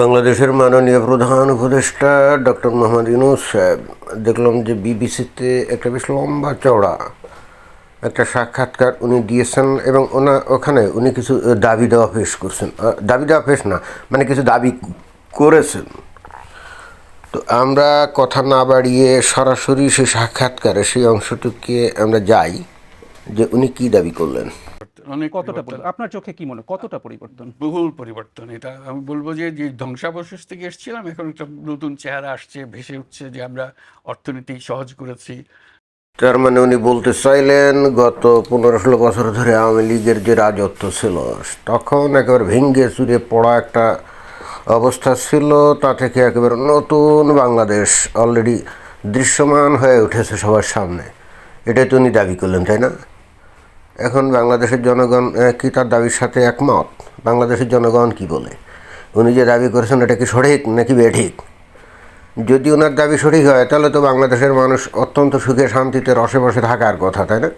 বাংলাদেশের মাননীয় প্রধান উপদেষ্টা ডক্টর মোহাম্মদ ইউনুস সাহেব, দেখলাম যে বিবিসিতে একটা বেশ লম্বা চওড়া একটা সাক্ষাৎকার উনি দিয়েছেন এবং ওনা ওখানে উনি কিছু দাবি দেওয়া পেশ করছেন। দাবি দেওয়া পেশ না মানে কিছু দাবি করেছেন। তো আমরা কথা না বাড়িয়ে সরাসরি সেই সাক্ষাৎকারে সেই অংশটুকে আমরা যাই। যে উনি কি দাবি করলেন? অনেক কতটা পরিবর্তন। আপনার চোখে কি মনে কতটা পরিবর্তন? বহুল পরিবর্তন এটা। আমি বলব যে যে ধ্বংসাবশেষ থেকে এসেছিলাম এখন একটা নতুন চেহারা আসছে ভেসে উঠছে যে আমরা অর্থনীতি সহজ করেছি। তার মানে উনি বলতে চাইলেন গত পনেরো ষোলো বছর ধরে আওয়ামী লীগের যে রাজত্ব ছিল তখন একেবারে ভেঙ্গে চুরে পড়া একটা অবস্থা ছিল। তা থেকে একেবারে নতুন বাংলাদেশ অলরেডি দৃশ্যমান হয়ে উঠেছে সবার সামনে। এটাই তো উনি দাবি করলেন তাই না? এখন বাংলাদেশের জনগণ কি তার দাবির সাথে একমত? বাংলাদেশের জনগণ কি বলে? উনি যে দাবি করেছেন, এটা কি সঠিক নাকি বেঠিক? যদি ওনার দাবি সঠিক হয়, তাহলে তো বাংলাদেশের মানুষ অত্যন্ত সুখে, শান্তিতে রসে বসে থাকার কথা, তাই না?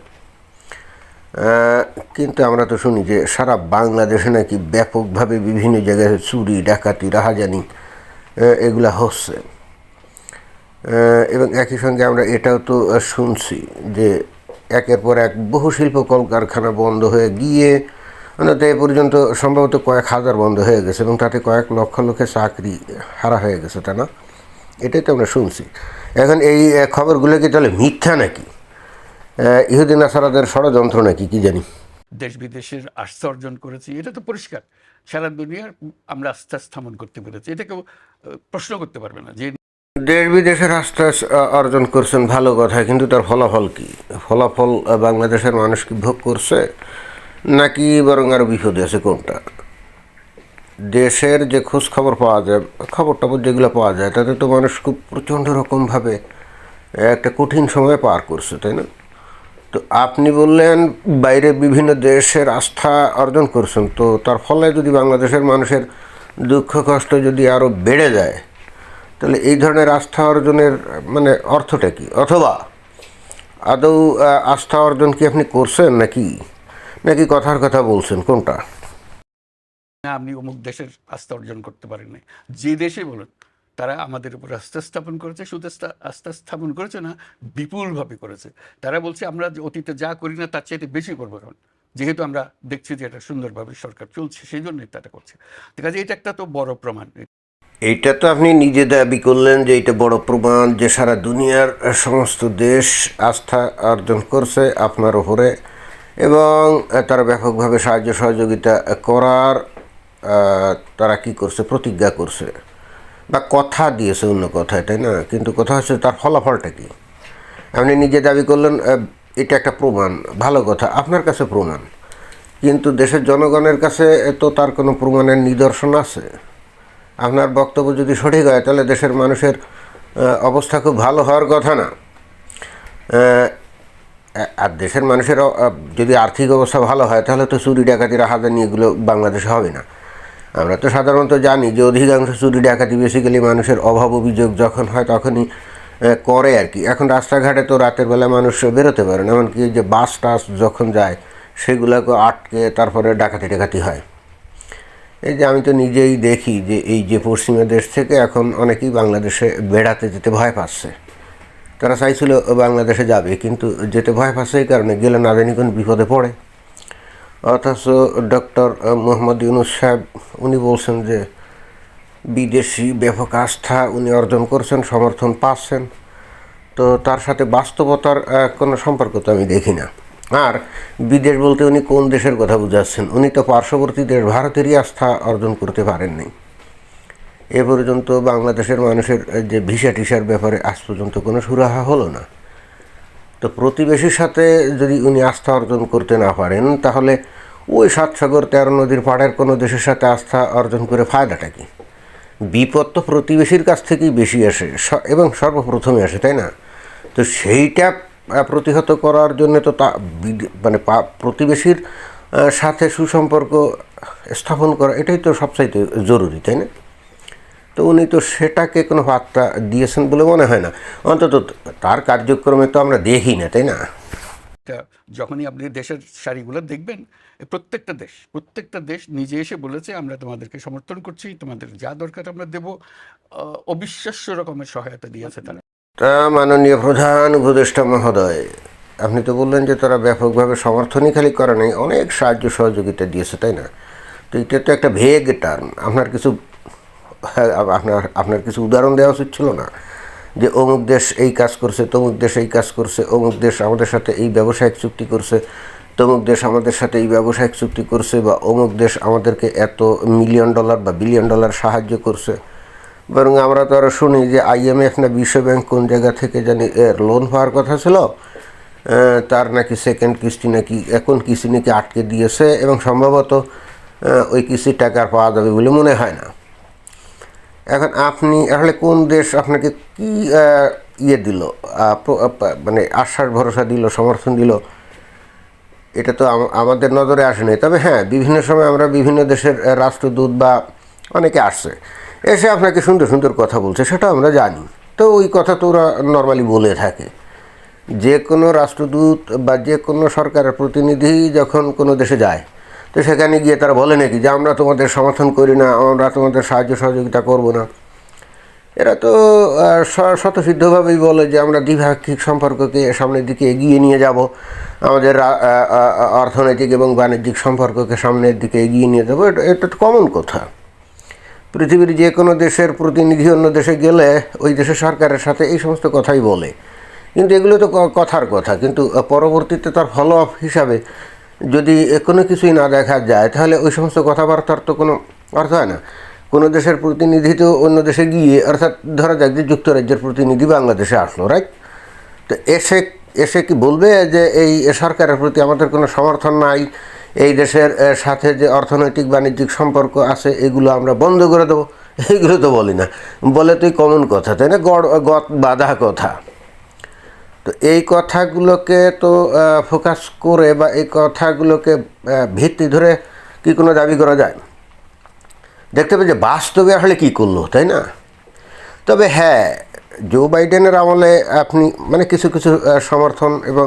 কিন্তু আমরা তো শুনি যে সারা বাংলাদেশে নাকি ব্যাপকভাবে বিভিন্ন জায়গায় চুরি, ডাকাতি, রাহাজানি এগুলা হচ্ছে। এবং একই সঙ্গে আমরা এটাও তো শুনছি যে একের পর এক বহু শিল্প কলকারখানা বন্ধ হয়ে গিয়ে অন্তত এ পর্যন্ত সম্ভবত কয়েক হাজার বন্ধ হয়ে গেছে এবং তাতে কয়েক লক্ষ লোকের চাকরি হারা হয়ে গেছে তা না? এটাই তো আমরা শুনছি। এখন এই খবরগুলো কি তাহলে মিথ্যা নাকি? ইহুদিন আসারাদের ষড়যন্ত্র নাকি, কি জানি? দেশ বিদেশের আস্থা অর্জন করেছি, এটা তো পরিষ্কার। সারা দুনিয়ার আমরা আস্থা স্থাপন করতে পেরেছি। এটা কেউ প্রশ্ন করতে পারবে না যে দেশ বিদেশের আস্থা অর্জন করছেন ভালো কথা, কিন্তু তার ফলাফল কি? ফলাফল বাংলাদেশের মানুষ কি ভোগ করছে, নাকি বরং আরও বিপদে আছে কোনটা? দেশের যে খোঁজ খবর পাওয়া যায় খবর টবর যেগুলো পাওয়া যায়, তাতে তো মানুষ খুব প্রচণ্ড রকমভাবে একটা কঠিন সময় পার করছে, তাই না? তো আপনি বললেন বাইরে বিভিন্ন দেশের আস্থা অর্জন করছেন, তো তার ফলে যদি বাংলাদেশের মানুষের দুঃখ কষ্ট যদি আরও বেড়ে যায় তাহলে এই ধরনের আস্থা অর্জনের মানে অর্থটা কি? অথবা আদৌ আস্থা অর্জন কি আপনি করছেন নাকি? নাকি কথার কথা বলছেন? কোনটা? না, আপনি অমুক দেশের আস্থা অর্জন করতে পারেন নাই যে দেশে বলুন তারা আমাদের উপর আস্থা স্থাপন করেছে শুধু আস্থা- স্থাপন করেছে না বিপুলভাবে করেছে। তারা বলছে আমরা অতীতে যা করি না তার চাইতে বেশি করব এখন। যেহেতু আমরা দেখছি যে এটা সুন্দরভাবে সরকার চলছে সেই জন্যই তারা করছে। ঠিক আছে এটা একটা তো বড় প্রমাণ। এইটা তো আপনি নিজে দাবি করলেন যে এটা বড় প্রমাণ যে সারা দুনিয়ার সমস্ত দেশ আস্থা অর্জন করছে আপনার উপরে এবং তারা ব্যাপকভাবে সাহায্য সহযোগিতা করার তারা কি করছে? প্রতিজ্ঞা করছে বা কথা দিয়েছে অন্য কথায়, তাই না? কিন্তু কথা হচ্ছে তার ফলাফলটা কি? আপনি নিজে দাবি করলেন এটা একটা প্রমাণ, ভালো কথা, আপনার কাছে প্রমাণ। কিন্তু দেশের জনগণের কাছে তো তার কোনো প্রমাণের নিদর্শন আছে। আপনার বক্তব্য যদি সঠিক হয়, তাহলে দেশের মানুষের অবস্থা খুব ভালো হওয়ার কথা না। আর দেশের মানুষের যদি আর্থিক অবস্থা ভালো হয়, তাহলে তো চুরি ডাকাতির ডাকাতি নিয়ে এগুলো বাংলাদেশে হবে না। আমরা তো সাধারণত জানি যে, অধিকাংশ চুরি ডাকাতি বেসিক্যালি মানুষের অভাব অভিযোগ যখন হয়, তখনই করে আর কি। এখন রাস্তাঘাটে তো রাতের বেলা মানুষ বেরোতে পারে না, এমনকি যে বাস টাস যখন যায়, সেগুলোকে আটকে তারপরে ডাকাতি ডাকাতি হয়। এই যে আমি তো নিজেই দেখি যে এই যে পশ্চিমা দেশ থেকে এখন অনেকেই বাংলাদেশে বেড়াতে যেতে ভয় পাচ্ছে। তারা চাইছিল বাংলাদেশে যাবে, কিন্তু যেতে ভয় পাচ্ছে এই কারণে গেলে না জানি কোন বিপদে পড়ে। অথচ ডক্টর মোহাম্মদ ইউনুস সাহেব, উনি বলছেন যে বিদেশি ব্যাপক আস্থা উনি অর্জন করছেন, সমর্থন পাচ্ছেন। তো তার সাথে বাস্তবতার কোনো সম্পর্ক তো আমি দেখি না। আর বিদেশ বলতে উনি কোন দেশের কথা বুঝাচ্ছেন? উনি তো পার্শ্ববর্তী দেশ, ভারতেরই আস্থা অর্জন করতে পারেননি। এ পর্যন্ত বাংলাদেশের মানুষের যে ভিসা টিসার ব্যাপারে আজ পর্যন্ত কোনো সুরাহা হলো না। তো প্রতিবেশীর সাথে যদি উনি আস্থা অর্জন করতে না পারেন, তাহলে ওই সাত সাগর তেরো নদীর পাড়ের কোনো দেশের সাথে আস্থা অর্জন করে ফায়দাটা কি? বিপদ তো প্রতিবেশীর কাছ থেকেই বেশি আসে এবং সর্বপ্রথমে আসে, তাই না? তো সেইটা প্রতিহত করার জন্য তো তা মানে প্রতিবেশীর সাথে সুসম্পর্ক স্থাপন করা, এটাই তো সবচাইতে জরুরি, তাই না? তো উনি তো সেটাকে কোনো বার্তা দিয়েছেন বলে মনে হয় না। অন্তত তার কার্যক্রমে তো আমরা দেখি না, তাই না? যখনই আপনি দেশের শাড়িগুলো দেখবেন প্রত্যেকটা দেশ প্রত্যেকটা দেশ নিজে এসে বলেছে, আমরা তোমাদেরকে সমর্থন করছি, তোমাদের যা দরকার আমরা দেব। অবিশ্বাস্য রকমের সহায়তা দিয়েছে তারা। তা মাননীয় প্রধান উপদেষ্টা মহোদয়, আপনি তো বললেন যে তারা ব্যাপকভাবে সমর্থনই খালি করে নাই, অনেক সাহায্য সহযোগিতা দিয়েছে, তাই না? তো এটা তো একটা ভেগ টার্ম আপনার কিছু, আপনার আপনার কিছু উদাহরণ দেওয়া উচিত ছিল না? যে অমুক দেশ এই কাজ করছে, তমুক দেশ এই কাজ করছে, অমুক দেশ আমাদের সাথে এই ব্যবসায়িক চুক্তি করছে, তমুক দেশ আমাদের সাথে এই ব্যবসায়িক চুক্তি করছে, বা অমুক দেশ আমাদেরকে এত মিলিয়ন ডলার বা বিলিয়ন ডলার সাহায্য করছে। বরং আমরা তো আরও শুনি যে আইএমএফ না বিশ্ব ব্যাংক কোন জায়গা থেকে জানি এর লোন পাওয়ার কথা ছিল তার নাকি সেকেন্ড কিস্তি নাকি এখন কিস্তি নাকি আটকে দিয়েছে এবং সম্ভবত ওই কিস্তির টাকা পাওয়া যাবে বলে মনে হয় না। এখন আপনি আসলে কোন দেশ আপনাকে কি ইয়ে দিল মানে আশ্বাস ভরসা দিল, সমর্থন দিল? এটা তো আমাদের নজরে আসেনি। তবে হ্যাঁ বিভিন্ন সময় আমরা বিভিন্ন দেশের রাষ্ট্রদূত বা অনেকে আসছে। এসে আপনাকে সুন্দর সুন্দর কথা বলছে, সেটা আমরা জানি। তো ওই কথা তো ওরা নর্মালি বলে থাকে। যে কোনো রাষ্ট্রদূত বা যে কোনো সরকারের প্রতিনিধি যখন কোনো দেশে যায়, তো সেখানে গিয়ে তারা বলে নাকি যে, আমরা তোমাদের সমর্থন করি না, আমরা তোমাদের সাহায্য সহযোগিতা করব না। এরা তো স্বতঃসিদ্ধভাবেই বলে যে, আমরা দ্বিপাক্ষিক সম্পর্ককে সামনের দিকে এগিয়ে নিয়ে যাব। আমাদের অর্থনৈতিক এবং বাণিজ্যিক সম্পর্ককে সামনের দিকে এগিয়ে নিয়ে যাব। এটা এটা তো কমন কথা। পৃথিবীর যে কোনো দেশের প্রতিনিধি অন্য দেশে গেলে ওই দেশের সরকারের সাথে এই সমস্ত কথাই বলে। কিন্তু এগুলো তো কথার কথা। কিন্তু পরবর্তীতে তার ফলো আপ হিসাবে যদি কোনো কিছুই না দেখা যায়, তাহলে ওই সমস্ত কথাবার্তার তো কোনো অর্থ হয় না। কোনো দেশের প্রতিনিধি তো অন্য দেশে গিয়ে, অর্থাৎ ধরা যাক যে যুক্তরাজ্যের প্রতিনিধি বাংলাদেশে আসলো রাইট তো এসে এসে কি বলবে যে এই সরকারের প্রতি আমাদের কোনো সমর্থন নাই? এই দেশের সাথে যে অর্থনৈতিক বাণিজ্যিক সম্পর্ক আছে, এগুলো আমরা বন্ধ করে দেবো। এইগুলো তো বলি না। বলে তুই কমন কথা, তাই না? গড়, গত বাধা কথা। তো এই কথাগুলোকে তো ফোকাস করে বা এই কথাগুলোকে ভিত্তি ধরে কি কোনো দাবি করা যায়? দেখতে পাই যে বাস্তবে আসলে কী করল, তাই না? তবে হ্যাঁ জো বাইডেনের আমলে আপনি মানে কিছু কিছু সমর্থন এবং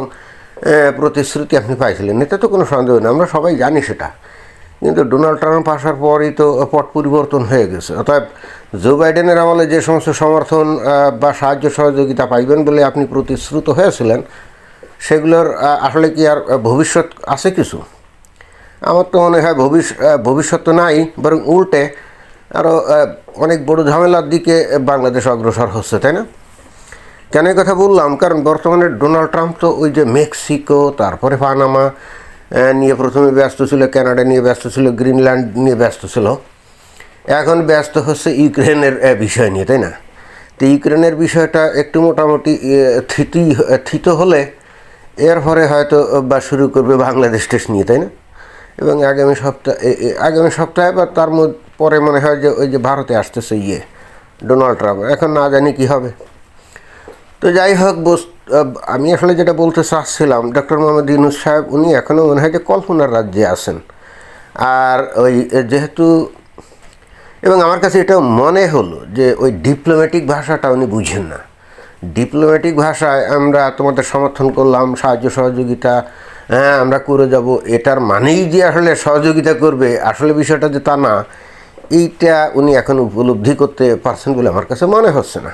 প্রতিশ্রুতি আপনি পাইছিলেন, এতে তো কোনো সন্দেহ নেই, আমরা সবাই জানি সেটা। কিন্তু ডোনাল্ড ট্রাম্প আসার পরই তো পট পরিবর্তন হয়ে গেছে। অর্থাৎ জো বাইডেনের আমলে যে সমস্ত সমর্থন বা সাহায্য সহযোগিতা পাইবেন বলে আপনি প্রতিশ্রুত হয়েছিলেন, সেগুলোর আসলে কি আর ভবিষ্যৎ আছে কিছু? আমার তো মনে হয় ভবিষ্যৎ ভবিষ্যৎ তো নাই, বরং উল্টে আরও অনেক বড় ঝামেলার দিকে বাংলাদেশ অগ্রসর হচ্ছে, তাই না? কেন কথা বললাম? কারণ বর্তমানে ডোনাল্ড ট্রাম্প তো ওই যে মেক্সিকো, তারপরে পানামা নিয়ে প্রথমে ব্যস্ত ছিল, কানাডা নিয়ে ব্যস্ত ছিল, গ্রিনল্যান্ড নিয়ে ব্যস্ত ছিল। এখন ব্যস্ত হচ্ছে ইউক্রেনের বিষয় নিয়ে, তাই না? তো ইউক্রেনের বিষয়টা একটু মোটামুটি থিতি থিত হলে এর পরে হয়তো বা শুরু করবে বাংলাদেশ টেস্ট নিয়ে, তাই না? এবং আগামী সপ্তাহে আগামী সপ্তাহে বা তার মধ্যে, পরে মনে হয় যে ওই যে ভারতে আসতেছে ইয়ে ডোনাল্ড ট্রাম্প। এখন না জানি কি হবে। তো যাই হোক আমি আসলে যেটা বলতে চাচ্ছিলাম ডক্টর মোহাম্মদ ইউনুস সাহেব, উনি এখনও মনে হয় যে কল্পনার রাজ্যে আছেন। আর ওই যেহেতু, এবং আমার কাছে এটা মনে হলো যে ওই ডিপ্লোম্যাটিক ভাষাটা উনি বুঝেন না। ডিপ্লোম্যাটিক ভাষায় আমরা তোমাদের সমর্থন করলাম, সাহায্য সহযোগিতা হ্যাঁ আমরা করে যাব, এটার মানেই যে আসলে সহযোগিতা করবে, আসলে বিষয়টা যে তা না, এইটা উনি এখন উপলব্ধি করতে পারছেন বলে আমার কাছে মনে হচ্ছে না।